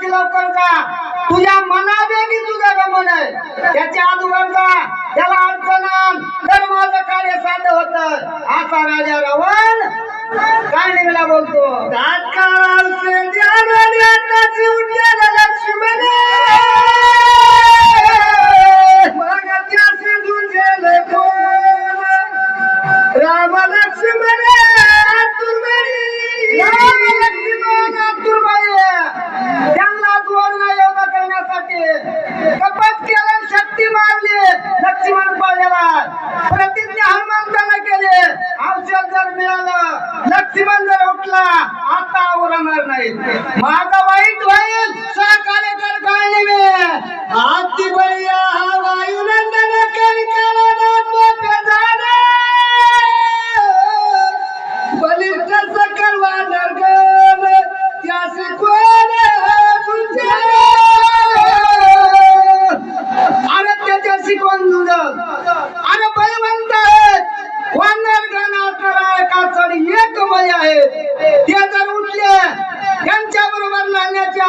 वरती लवकर जा तुझ्या मनावेगी तुझं गमन आहे त्याच्या अगोदर जा त्याला अडचण तर माझं कार्य साध्य होत असा राजा रावण काय निघाला बोलतो? तात्काळ औषधी लक्ष्मण.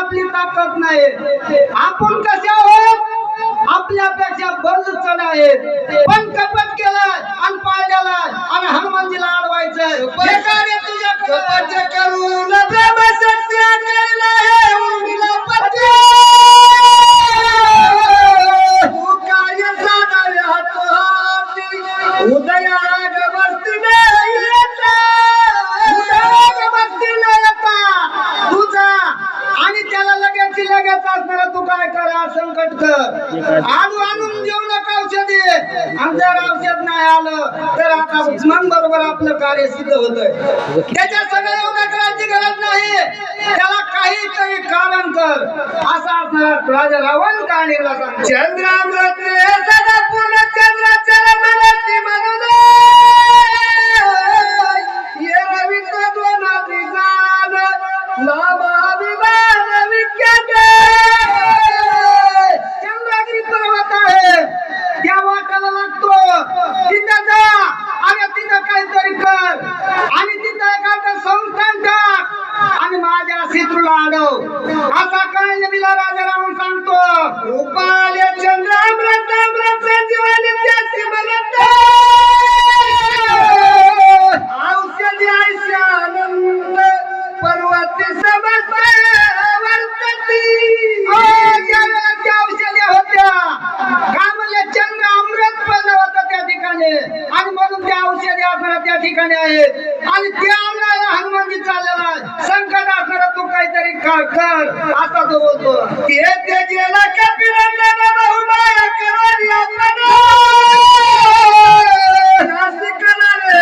आपली ताकद नाही. आपण कसे आहोत? आपल्यापेक्षा बंद चढ आहेत. पण कपट केलं आणि पाळल्याला आणि हनुमानजीला अडवायचं नाही आलं तर आता मन बरोबर आपलं कार्य सिद्ध होत त्याच्या सगळ्या योगा करायची गरज नाही. त्याला काहीतरी कारण कर. असा असणारा राजा रावण काणीला सांग चंद्रामृत कर कर. असा तो बोलतो ते गेला कपिरांना बहुमाया करून आपण नाशिक करणारे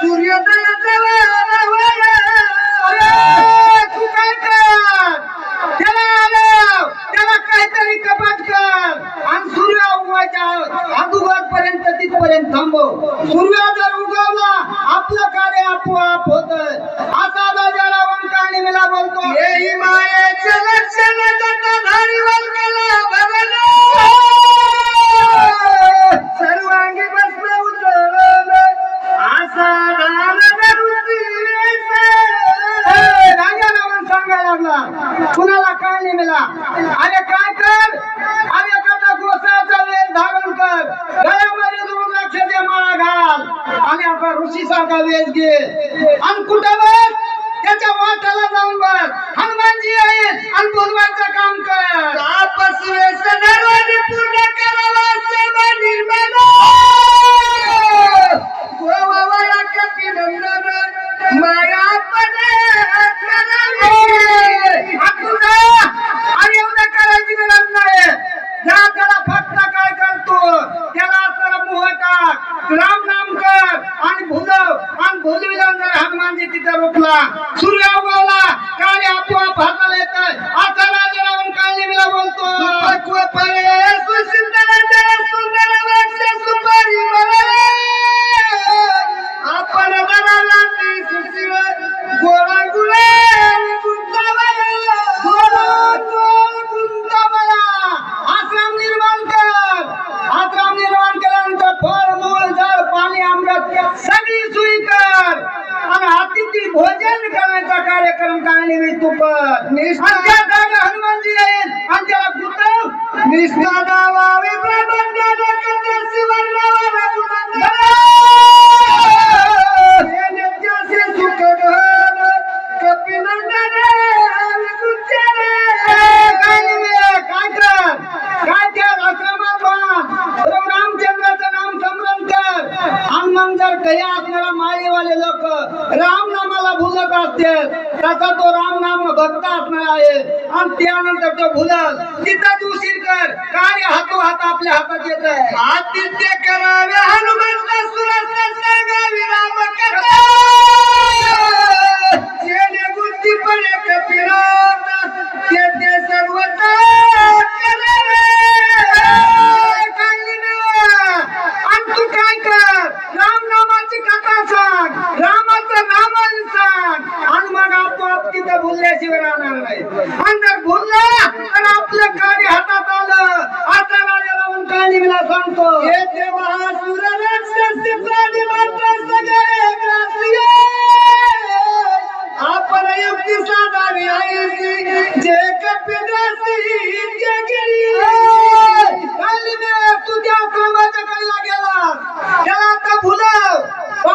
सूर्योदयाचा अरे, तू काय कर? त्याला आलं. त्याला काहीतरी कपाट कर. आणि सूर्य उगवायच्या अगोदर पर्यंत तिथपर्यंत थांबव. सूर्य जर उगवला आपलं कार्य आपोआप होत. असा राजा रावण काणी मला बोलतो. येई मायेचे लक्षण वल्कला भरला सर्वांगी भस्म उतरवलं असा सांगायला लागला. कुणाला काय नाही मिळा अरे काय कर? अरे एखादा गोसाचा वेळ धारण कर. गळ्यामध्ये दोन लक्षाचे माळा घाल. आणि आता ऋषी सारखा वेश घे. आणि कुठं बस? हनुमानजी आहेत आणि बोलवायचं काम कर. उगवला काल आपोआप हाताला येत आता राजा रावण काल बोलतो. पर्याय घन कपिनंदने विकुंचने. काय नाही, काय कर? काय त्या आश्रमात बांध. प्रभू रामचंद्राचं नाम स्मरण कर. आणि मग जर काही असणारा माळेवाले लोक राम भुलत असतील त्याचा तो राम नाम भक्त असणार आहे. आणि त्यानंतर तो भुलल तिथंच उशीर कर. कार्य हातो हात आपल्या हातात येत आहे. आदित्य करावे हनुमंत सुरस सांगावी राम कथा भुलल्याशिवाय राहणार नाही. आणि जर भुलला आणि आपलं कार्य हातात आलं. आता राजाला म्हणता निघला सांगतो. हे देवा सूर्य प्राणी मात्र सगळे आपण युक्ती साधावी आहे जे कपिल